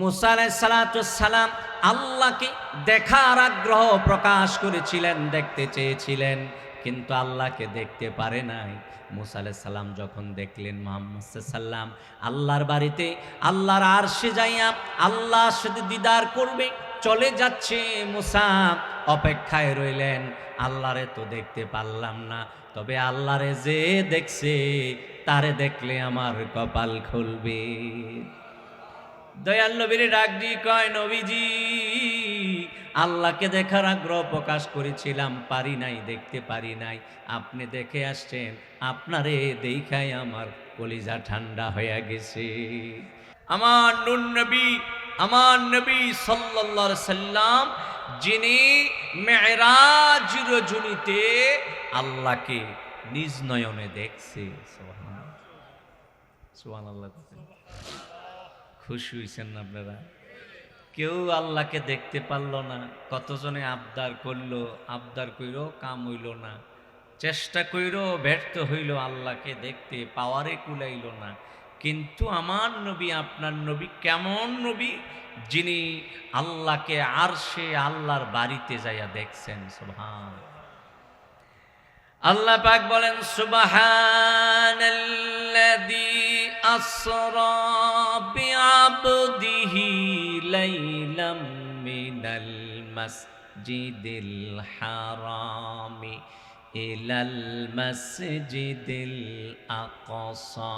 মুসা সালাম আল্লাহকে দেখার আগ্রহ প্রকাশ করেছিলেন, দেখতে চেয়েছিলেন, কিন্তু আল্লাহকে দেখতে পারে নাই। মুসা সালাম যখন দেখলেন মোহাম্মদ সাল্লাম আল্লাহর বাড়িতে, আল্লাহর আর সে যাইয়া আল্লাহ সাথে দিদার করবে, চলে যাচ্ছে মুসা, অপেক্ষায় রইলেন। আল্লাহরে তো দেখতে পারলাম না, তবে আল্লাহরে যে দেখছে, তারে দেখলে আমার কপাল খুলবে। দয়াল নবীর ডাক দিয়ে কয়, নবীজি, আল্লাহকে দেখার আগ্রহ প্রকাশ করেছিলাম, পারি নাই, দেখতে পারি নাই। আপনি দেখে আসছেন, আপনারে দেখাই আমার কলিজা ঠান্ডা হয়ে গেছে। আমার নুন নবী, আমার নবী আলাইহি সাল্লাম, যিনি রজনীতে আল্লাহকে নিজ নয়নে দেখছে। সুবহানাল্লাহ। সুবহানাল্লাহ। খুশি হয়েছেন না আপনারা? কেউ আল্লাহকে দেখতে পারল না, কতজনে আবদার করল, আবদার কইর কাম হইল না, চেষ্টা কইর ব্যর্থ হইল আল্লাহকে দেখতে, পাওয়ারে কুলাইল না। কিন্তু আমার নবী, আপনার নবী কেমন নবী? যিনি আল্লাহকে আর সে আল্লাহর বাড়িতে যাইয়া দেখছেন সোভান আল্লাহ পাক বলেন আসরা বিআবদিহি লাইলাম মিনাল মাসজিদিল হারামি ইলাল মাসজিদিল আকসা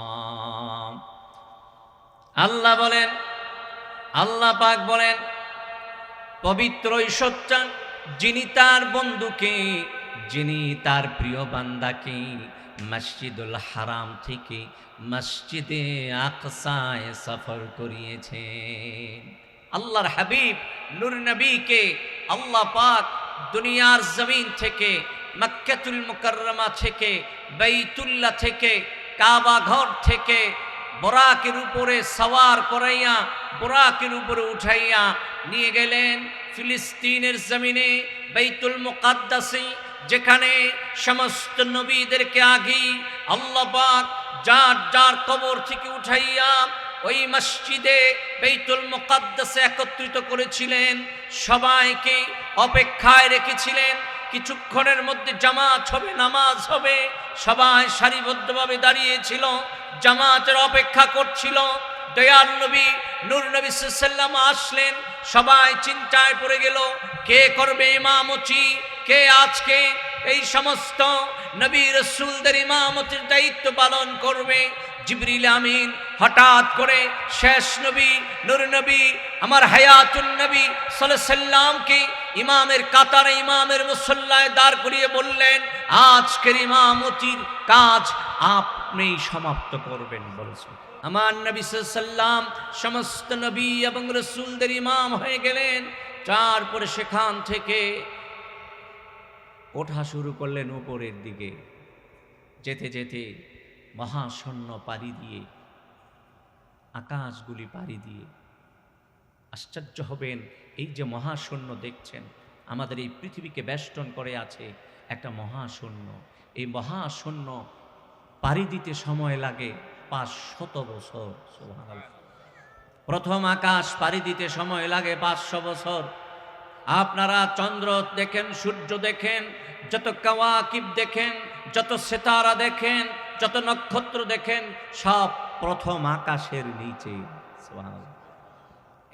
আল্লাহ বলেন, আল্লাহ পাক বলেন, পবিত্র ঈশ্বরটা যিনি তার বন্ধুকে, যিনি তার প্রিয় বান্দাকে মসজিদুল হারাম থেকে মসজিদে আকসায় সফর করিয়েছেন। আল্লাহর হাবিব নূর নবীকে আল্লাহ পাক দুনিয়ার জমিন থেকে, মক্কাতুল মুকাররমা থেকে, বাইতুল্লাহ থেকে, কাবা ঘর থেকে বরাকের উপরে সওয়ার করাইয়া, বরাকের উপরে উঠাইয়া নিয়ে গেলেন ফিলিস্তিনের জমিনে, বাইতুল মুকাদ্দাসে যেখানে সমস্ত নবীদেরকে আগে আল্লাপাক যার যার কবর থেকে উঠাইয়া ওই মসজিদে বেতুল মুকাদ্দাসে একত্রিত করেছিলেন, সবাইকে অপেক্ষায় রেখেছিলেন, কিছুক্ষণের মধ্যে জামাত হবে, নামাজ হবে, সবাই সারিবদ্ধভাবে দাঁড়িয়েছিল, জামাতের অপেক্ষা করছিল দয়াল নবী, নূর নবী সাল্লাম আসলেন, সবাই চিন্তায় পড়ে গেল, কে করবে ইমামতি, কে আজকে এই সমস্ত নবী রসুলদের ইমামতির দায়িত্ব পালন করবে। জিবরিল আমিন হঠাৎ করে শেষ নবী, নূর নবী, আমার হায়াতুল নবী সাল্লামকে ইমামের কাতারে, ইমামের মুসল্লায় দাঁড় করিয়ে বললেন, আজকের ইমামতির কাজ আপনি সমাপ্ত করবেন। বলেছেন। আমার নবী সাল্লাম সমস্ত নবী এবং রসুলদের ইমাম হয়ে গেলেন। তারপরে সেখান থেকে ওঠা শুরু করলেন উপরের দিকে। যেতে যেতে মহাশূন্য পাড়ি দিয়ে, আকাশগুলি পাড়ি দিয়ে আশ্চর্য হবেন, এই যে মহাশূন্য দেখছেন, আমাদের এই পৃথিবীকে বেষ্টন করে আছে একটা মহাশূন্য। এই মহাশূন্য পাড়ি দিতে সময় লাগে। পাঁচ শত বছর প্রথম আকাশ পাড়ি দিতে সময় লাগে পাঁচশো বছর। আপনারা চন্দ্র দেখেন, সূর্য দেখেন, যত কাওয়াকিব দেখেন, যত সেতারা দেখেন, যত নক্ষত্র দেখেন, সব প্রথম আকাশের নিচে।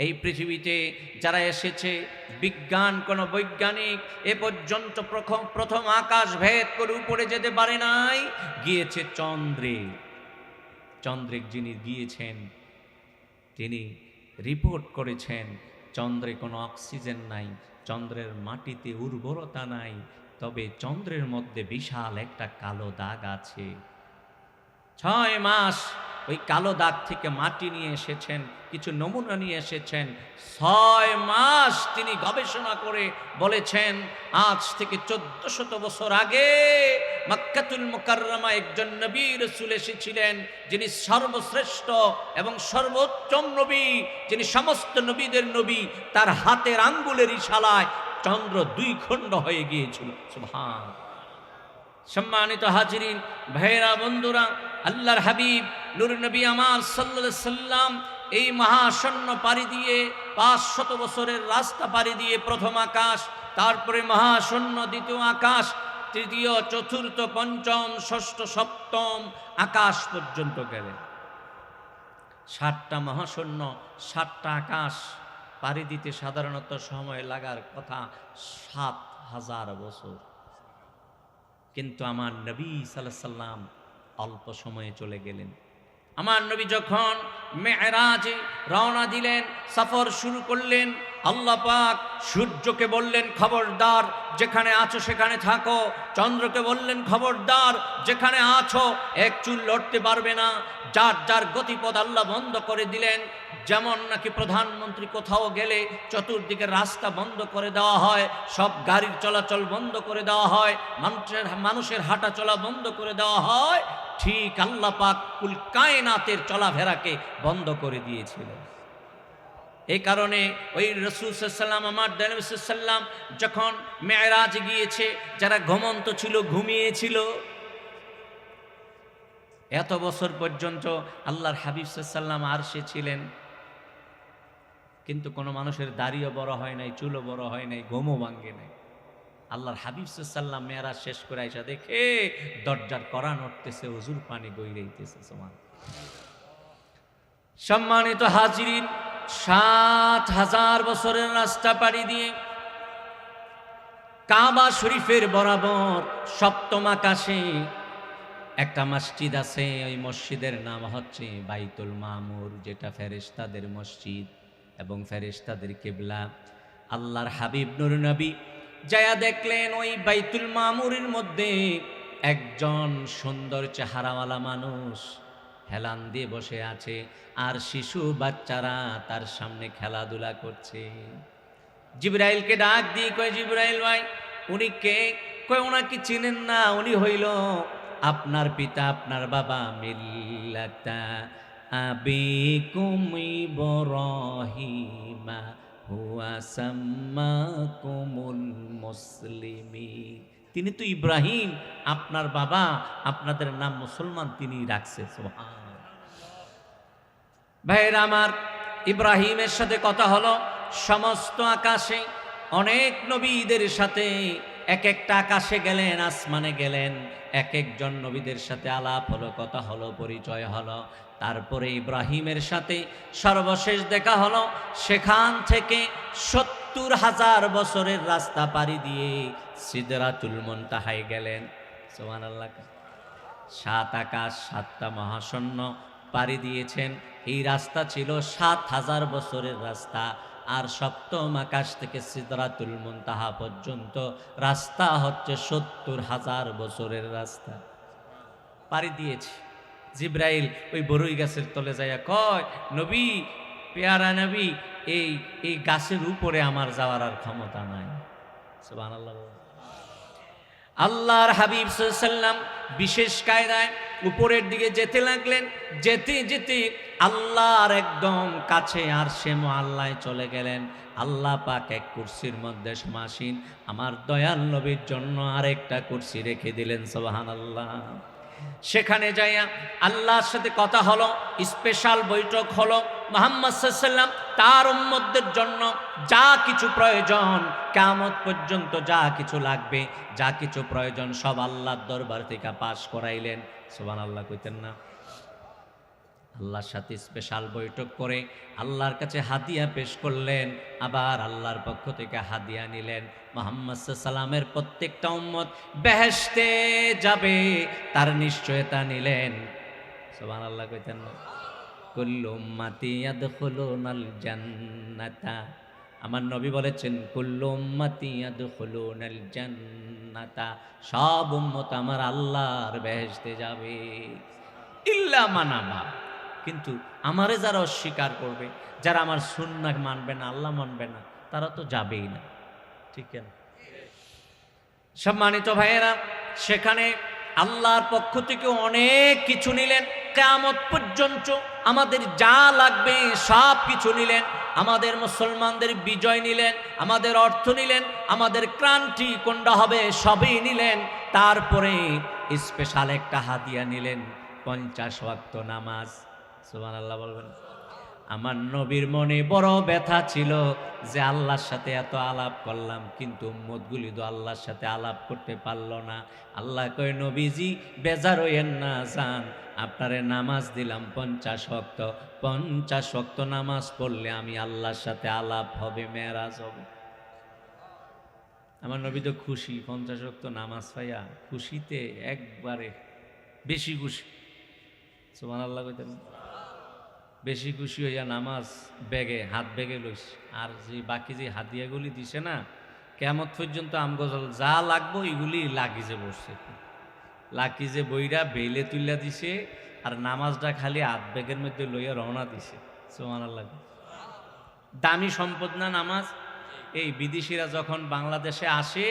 এই পৃথিবীতে যারা এসেছে, বিজ্ঞান, কোন বৈজ্ঞানিক, এ পর্যন্ত প্রথম প্রথম আকাশ ভেদ করে উপরে যেতে পারে নাই, গিয়েছে চন্দ্রে। চন্দ্রে যিনি গিয়েছেন, তিনি রিপোর্ট করেছেন, চন্দ্রে কোনো অক্সিজেন নাই, চন্দ্রের মাটিতে উর্বরতা নাই, তবে চন্দ্রের মধ্যে বিশাল একটা কালো দাগ আছে। ছয় মাস ওই কালো দাগ থেকে মাটি নিয়ে এসেছেন, কিছু নমুনা নিয়ে এসেছেন। ছয় মাস তিনি গবেষণা করে বলেছেন, আজ থেকে চোদ্দ শত বছর আগে মক্কাতুল মুকাররমা একজন নবী রসুল এসেছিলেন, যিনি সর্বশ্রেষ্ঠ এবং সর্বোত্তম নবী, যিনি সমস্ত নবীদের নবী, তার হাতের আঙ্গুলের ইশালায় চন্দ্র দুই খণ্ড হয়ে গিয়েছিল। সুবহান। সম্মানিত হাজিরিন ভাইরা বন্ধুরা, আল্লাহর হাবিব, নুর নবী আমার সাল্লাল্লাহু সাল্লাম এই মহাশূন্য পাড়ি দিয়ে, পাঁচ শত বছরের রাস্তা পাড়ি দিয়ে প্রথম আকাশ, তারপরে মহাশূন্য দ্বিতীয় আকাশ, তৃতীয়, চতুর্থ, পঞ্চম, ষষ্ঠ, সপ্তম আকাশ পর্যন্ত গেলেন সাতটা মহাশূন্য সাতটা আকাশ পাড়ি দিতে সাধারণত সময় লাগার কথা সাত হাজার বছর। কিন্তু আমার নবী সাল্লাম অল্প সময়ে চলে গেলেন। আমার নবী যখন মেয়েরাজে রওনা দিলেন, সফর শুরু করলেন আল্লাহ পাক সূর্যকে বললেন, খবরদার, যেখানে আছো সেখানে থাকো। চন্দ্রকে বললেন, খবরদার, যেখানে আছো, এক চুল লড়তে পারবে না। যার যার গতিপথ আল্লাহ বন্ধ করে দিলেন, যেমন নাকি প্রধানমন্ত্রী কোথাও গেলে চতুর্দিকে রাস্তা বন্ধ করে দেওয়া হয়, সব গাড়ির চলাচল বন্ধ করে দেওয়া হয়, মানুষের মানুষের হাঁটা চলা বন্ধ করে দেওয়া হয়, ঠিক আল্লাহ পাক কুল কায়নাতের চলাফেরাকে বন্ধ করে দিয়েছিলেন। এই কারণে ওই রসুলাম আমার সাল্লাম যখন মেয়েরাজ গিয়েছে, যারা ঘুমন্ত ছিল, ঘুমিয়েছিল, এত বছর পর্যন্ত আল্লাহর হাবিব সাল্লাম আর সে ছিলেন। কিন্তু কোনো মানুষের দাড়িও বড় হয় নাই, চুলও বড় হয় নাই, ঘুমও ভাঙ্গে নাই। আল্লাহর হাবিব সাল্লাম মেয়েরা শেষ করে আইসা দেখে দরজার করা নড়তেছে উজুর পানি গইরেইতেছে সমান সম্মানিত হাজিরিন সাত হাজার বছরের রাস্তা পাড়ি দিয়ে কাবা শরীফের বরাবর সপ্তম আকাশে একটা মসজিদ আছে, ওই মসজিদের নাম হচ্ছে বাইতুল মামুর, যেটা ফেরেশতাদের মসজিদ এবং ফেরেশতাদের কেবলা। আল্লাহর হাবিব নুর নবী যায়া দেখলেন ওই বাইতুল মামুরের মধ্যে একজন সুন্দর চেহারাওয়ালা মানুষ। হেলান দিয়ে বসে আছে। আর শিশু বাচ্চারা তার সামনে খেলাধুলা করছে। জিব্রাইলকে ডাক দিয়ে কয় জিব্রাইল ভাই, উনি কে? কয়, ওনাকে চিনেন না, উনি হইল আপনার পিতা, আপনার বাবা মিল্লাতা আবিকুম ইব্রাহিমা, হুয়া সাম্মা সাম্মাকুমুল মুসলিমিন। তিনি তো ইব্রাহিম, আপনার বাবা, আপনাদের নাম মুসলমান তিনি রাখছে ভাইয়ের, আমার ইব্রাহিমের সাথে কথা হলো, সমস্ত আকাশে অনেক নবীদের সাথে এক একটা আকাশে গেলেন, আসমানে গেলেন, এক একজন নবীদের সাথে আলাপ হলো, কথা হলো, পরিচয় হলো। তারপরে ইব্রাহিমের সাথে সর্বশেষ দেখা হলো, সেখান থেকে সত্তর হাজার বছরের রাস্তা পাড়ি দিয়ে সিদরাতুল মন্তাহায় গেলেন। সোমান আল্লাহ সাত আকাশ, সাতটা মহাশূন্য পাড়ি দিয়েছেন। এই রাস্তা ছিল সাত হাজার বছরের রাস্তা। আর সপ্তম আকাশ থেকে সিদরাতুল মুনতাহা পর্যন্ত রাস্তা হচ্ছে সত্তর হাজার বছরের রাস্তা। পাড়ি দিয়েছে। জিব্রাইল ওই বরুই গাছের তলে যাইয়া কয়, নবী, পেয়ারা নবী এই এই গাছের উপরে আমার যাওয়ার আর ক্ষমতা নাই। আল্লাহর হাবিব সাল্লাম বিশেষ কায়দায় উপরের দিকে যেতে লাগলেন। যেতে যেতে আল্লাহর একদম কাছে আর সে আল্লাহ চলে গেলেন। আল্লাহ পাক এক কুর্সির মধ্যে সমাসীন। আমার দয়াল নবীর জন্য আরেকটা কুর্সি রেখে দিলেন সোবাহান আল্লাহ সেখানে যাইয়া আল্লাহর সাথে কথা হলো, স্পেশাল বৈঠক হলো। মোহাম্মদ সাল্লাম তার উম্মতদের জন্য যা কিছু প্রয়োজন কামত পর্যন্ত যা কিছু লাগবে, যা কিছু প্রয়োজন সব আল্লাহর দরবার থেকে পাশ করাইলেন। সোবান আল্লাহ কইতেন না। আল্লাহর সাথে স্পেশাল বৈঠক করে আল্লাহর কাছে হাদিয়া পেশ করলেন, আবার আল্লাহর পক্ষ থেকে হাদিয়া নিলেন। মোহাম্মদ সাল্লামের প্রত্যেকটা উম্মত বেহেশতে যাবে, তার নিশ্চয়তা নিলেন। সোবান আল্লাহ কইতেন না। কুল্লু উম্মাতি ইয়াদখুলুনাল জান্নাতা। আমার নবী বলেছেন, কুল্লু উম্মাতি ইয়াদখুলুনাল জান্নাতা। সব উম্মত আমার আল্লাহর বেহেশতে যাবে। ইল্লা মানাবা কিন্তু আমারে যারা অস্বীকার করবে, যারা আমার সুন্নাক মানবে না, আল্লাহ মানবে না, তারা তো যাবেই না। ঠিক না সম্মানিত ভাইয়েরা, সেখানে আল্লাহর পক্ষ থেকে অনেক কিছু নিলেন। কেমত পর্যন্ত আমাদের যা লাগবে সব কিছু নিলেন। আমাদের মুসলমানদের বিজয় নিলেন, আমাদের অর্থ নিলেন, আমাদের ক্রান্তি কোনটা হবে সবই নিলেন। তারপরে স্পেশাল একটা হাতিয়া নিলেন, পঞ্চাশ ওয়াক্ত নামাজ। সুমান আল্লাহ বলবেন। আমার নবীর মনে বড় ব্যথা ছিল যে আল্লাহর সাথে এত আলাপ করলাম, কিন্তু উম্মতগুলি তো আল্লাহর সাথে আলাপ করতে পারল না। আল্লাহ কয়, নবীজি, বেজার হইয়েন না, যান। আপনারে নামাজ দিলাম, পঞ্চাশ শক্ত পঞ্চাশ শক্ত নামাজ পড়লে আমি আল্লাহর সাথে আলাপ হবে, মেয়েরাজ হবে। আমার নবী তো খুশি, পঞ্চাশ শক্ত নামাজ পাইয়া খুশিতে একবারে বেশি খুশি। সুমান আল্লাহ কইতেন বেশি খুশি হইয়া নামাজ ব্যাগে, হাত ব্যাগে লইস আর যে বাকি যে হাতিয়াগুলি দিছে না কেমত পর্যন্ত আমগজল যা লাগবো, এগুলি লাগিজে বসছে। লাকিজে বইরা বেলে তুইলা দিছে আর নামাজটা খালি হাত ব্যাগের মধ্যে লইয়া রওনা দিছে। সোমান আল্লাহ দামি সম্পদ না নামাজ? এই বিদেশিরা যখন বাংলাদেশে আসে,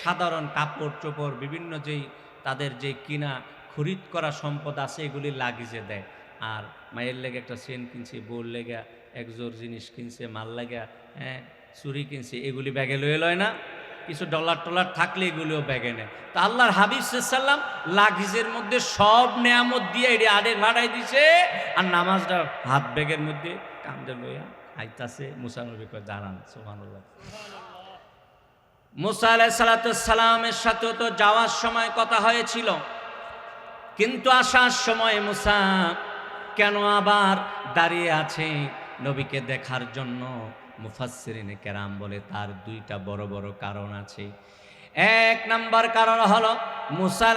সাধারণ কাপড় চোপড়, বিভিন্ন যেই তাদের যে কিনা, খরিদ করা সম্পদ আছে, এগুলি লাগিজে দেয়। আর মায়ের লেগে একটা সেন কিনছে, বউর লেগা একজোর জিনিস কিনছে মাল লেগা হ্যাঁ চুরি কিনছে, এগুলি ব্যাগে লয়ে লয় না। কিছু ডলার টলার থাকলে এগুলিও ব্যাগে নেয়। তা আল্লাহর হাবিব সাল্লাম লাগিজের মধ্যে সব নেয়ামত দিয়ে এটি আড়ে ভাড়াই দিছে, আর নামাজটা হাত ব্যাগের মধ্যে কান্দে লইয়া আইতাছে মুসানবী কয়, দাঁড়ান সোমানুল্লাহ মুসা আলাহ সালামের সাথেও তো যাওয়ার সময় কথা হয়েছিল, কিন্তু আসার সময় মুসা কেন আবার দাঁড়িয়ে আছে নবীকে দেখার জন্য? মুফাসসিরিনে কেরাম বলে তার দুইটা বড় বড় কারণ আছে। এক নাম্বার কারণ হলো মুসা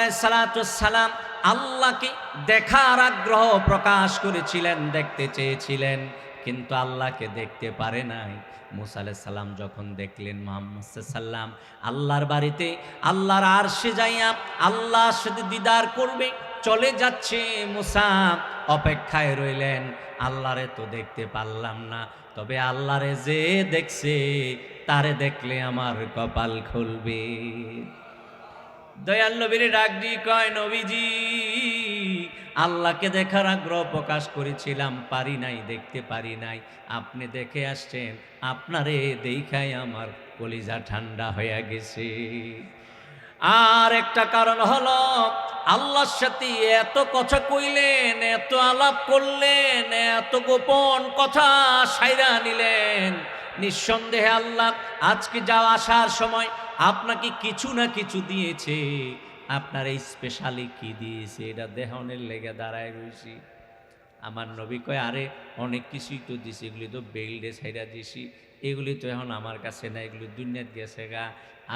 সালাম আল্লাহকে দেখার আগ্রহ প্রকাশ করেছিলেন, দেখতে চেয়েছিলেন, কিন্তু আল্লাহকে দেখতে পারে নাই। মুসা সালাম যখন দেখলেন মোহাম্মদ সাল্লাম আল্লাহর বাড়িতে, আল্লাহর আর সে যাইয়া আল্লাহর সাথে দিদার করবে, চলে যাচ্ছে, মুসা অপেক্ষায় রইলেন। আল্লাহরে তো দেখতে পারলাম না। তবে আল্লাহরে যে দেখছে, তারে দেখলে আমার কপাল খুলবে। দয়াল নবীর ডাক দি কয়, নবীজি, আল্লাহকে দেখার আগ্রহ প্রকাশ করেছিলাম, পারি নাই, দেখতে পারি নাই। আপনি দেখে আসছেন, আপনারে দেখায় আমার কলিজা ঠান্ডা হয়ে গেছে। আর একটা কারণ হলো, আল্লাহর সাথে এত কথা কইলেন, এত আলাপ করলেন, এত গোপন কথা সাইরা নিলেন। নিঃসন্দেহে আল্লাহ আজকে যা আসার সময় আপনাকে কিছু না কিছু দিয়েছে। আপনার এই স্পেশালি কি দিয়েছে? এটা দেহনের লেগে দাঁড়ায় রয়েছি আমার নবী কয়, আরে, অনেক কিছুই তো দিছি, এগুলি তো বেইলডে সাইরা দিছি, এগুলি তো এখন আমার কাছে না এগুলি দুনিয়াত গেছে গা।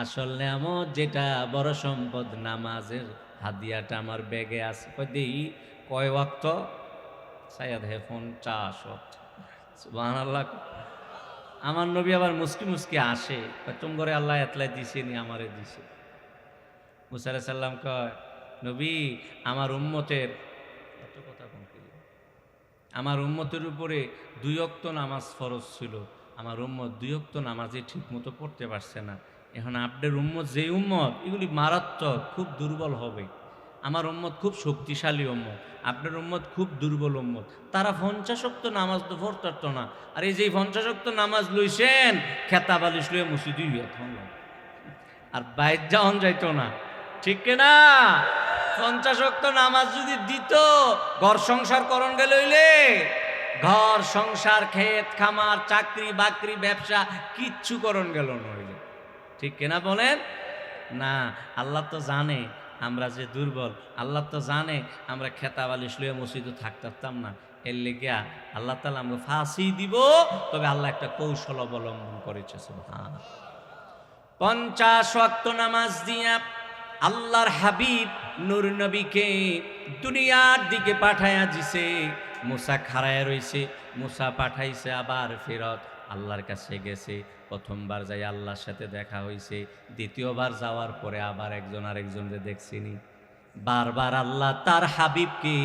আসল নেমত যেটা, বড় সম্পদ, নামাজের হাদিয়াটা আমার ব্যাগে আছে। কয়, দেই, কয় ওয়াক্ত? সায়াদ হে ফোন, চাষ সুবাহ আল্লাহ আমার নবী আবার মুসকি মুসকি আসে। তুম করে আল্লাহ এতলাই দিছে নি, আমারে দিছে। মুসা আলাইহিস সাল্লাম কয়, নবী, আমার উম্মতের? আমার উম্মতের উপরে দুই অক্ত নামাজ ফরজ ছিল। আমার উম্মত দুই অক্ত নামাজে ঠিক মতো পড়তে পারছে না। এখন আপনার উম্মত যে উম্মত, এগুলি মারাত্মক, খুব দুর্বল হবে। আমার উম্মত খুব শক্তিশালী উম্মত। আপনার উম্মত খুব দুর্বল উম্মত। তারা পঞ্চাশক্ত নামাজ তো পড়তো না। আর এই যে পঞ্চাশক্ত নামাজ লইছেন, খেতা বালিশ লইয়া মসজিদই আর বাইর যাওয়ান যাইতো না। ঠিক না পঞ্চাশক্ত নামাজ যদি দিত, ঘর সংসার করণ গেল হইলে? ঘর সংসার, ক্ষেত, খামার, চাকরি, বাকরি, ব্যবসা, কিচ্ছু করণ গেল নইলে ঠিক কিনা বলেন? না, আল্লাহ তো জানে আমরা যে দুর্বল। আল্লাহ তো জানে আমরা খেতা বালিশ লইয়া মসজিদে থাকতাম না। এর লেগিয়া আল্লাহ তালা আমরা ফাঁসি দিব, তবে আল্লাহ একটা কৌশল অবলম্বন করেছে পঞ্চাশ ওয়াক্ত নামাজ দিয়া আল্লাহর হাবিব নূর নবীকে দুনিয়ার দিকে পাঠায়া দিছে, মুসা খাড়ায় রইছে, মুসা পাঠাইছে, আবার ফেরত আল্লাহর কাছে গেছে। প্রথমবার যাই আল্লাহর সাথে দেখা হয়েছে দ্বিতীয়বার যাওয়ার পরে আবার একজন আরেকজনকে দেখছিনি। বারবার আল্লাহ তার হাবিবকে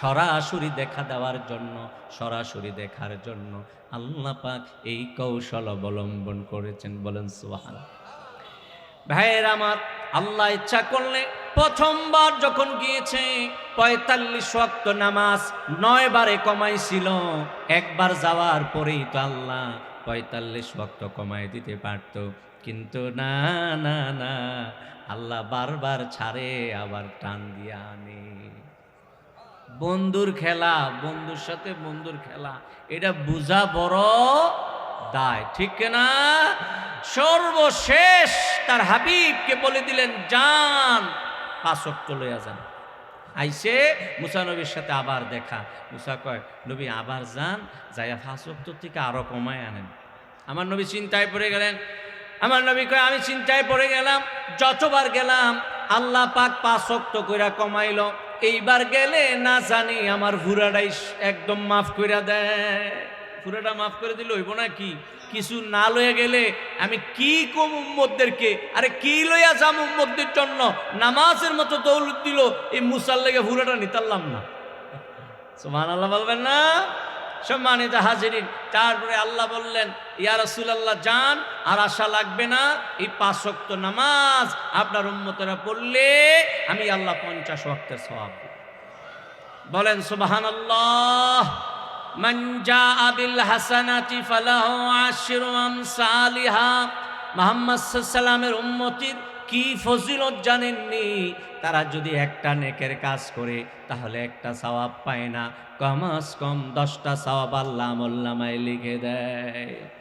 সরাসরি দেখা দেওয়ার জন্য, সরাসরি দেখার জন্য আল্লাহ পাক এই কৌশল অবলম্বন করেছেন বলেন সুহান ভাইয়ের আমার, আল্লাহ ইচ্ছা করলে প্রথমবার যখন গিয়েছে, পঁয়তাল্লিশ ওয়াক্ত নামাজ নয় বারে কমাইছিল। একবার যাওয়ার পরেই তো আল্লাহ পঁয়তাল্লিশ ওয়াক্ত কমাই দিতে পারত। কিন্তু না না না, আল্লাহ বারবার ছাড়ে, আবার টান দিয়ে আনে। বন্ধুর খেলা, বন্ধুর সাথে বন্ধুর খেলা, এটা বুঝা বড় দায়, ঠিক না? সর্বশেষ তার হাবিবকে বলে দিলেন যান পাঁচক লইয়া যান। আইসে মুসা নবীর সাথে আবার দেখা। মুসা কয়, নবী, আবার যান? যাইয়া ফাঁসক থেকে আরও কমায় আনেন। আমার নবী চিন্তায় পড়ে গেলেন। আমার নবী কয়, আমি চিন্তায় পড়ে গেলাম। যতবার গেলাম, আল্লাহ পাক পাঁচক্ত কইরা কমাইল। এইবার গেলে না জানি আমার ভুরাটাই একদম মাফ কইরা দেয়। পুরোটা মাফ করে দিল হইব না কি? কিছু না লয়ে গেলে আমি কি কম উম্মদদেরকে আরে কি লইয়া যাম উম্মদদের জন্য? নামাজের মতো দৌলত দিল, এই মুসার লেগে পুরোটা নিতারলাম না। সুমান আল্লাহ বলবেন না? সম্মানিত হাজিরিন, তারপরে আল্লাহ বললেন, ইয়া রাসূলুল্লাহ, যান, আর আশা লাগবে না, এই পাঁচ ওয়াক্ত নামাজ আপনার উম্মতেরা পড়লে আমি আল্লাহ পঞ্চাশ ওয়াক্তের সওয়াব দেব। বলেন, সুবহানাল্লাহ। মান জাআ বিল হাসানাতি ফালাহু আশরু সালিহা মুহাম্মদ সাল্লামের উম্মতির কি ফজিলত জানেননি? তারা যদি একটা নেকের কাজ করে, তাহলে একটা সওয়াব পায় না। কমাস কম দশটা সওয়াব আল্লাহ মোল্লামায় লিখে দেয়।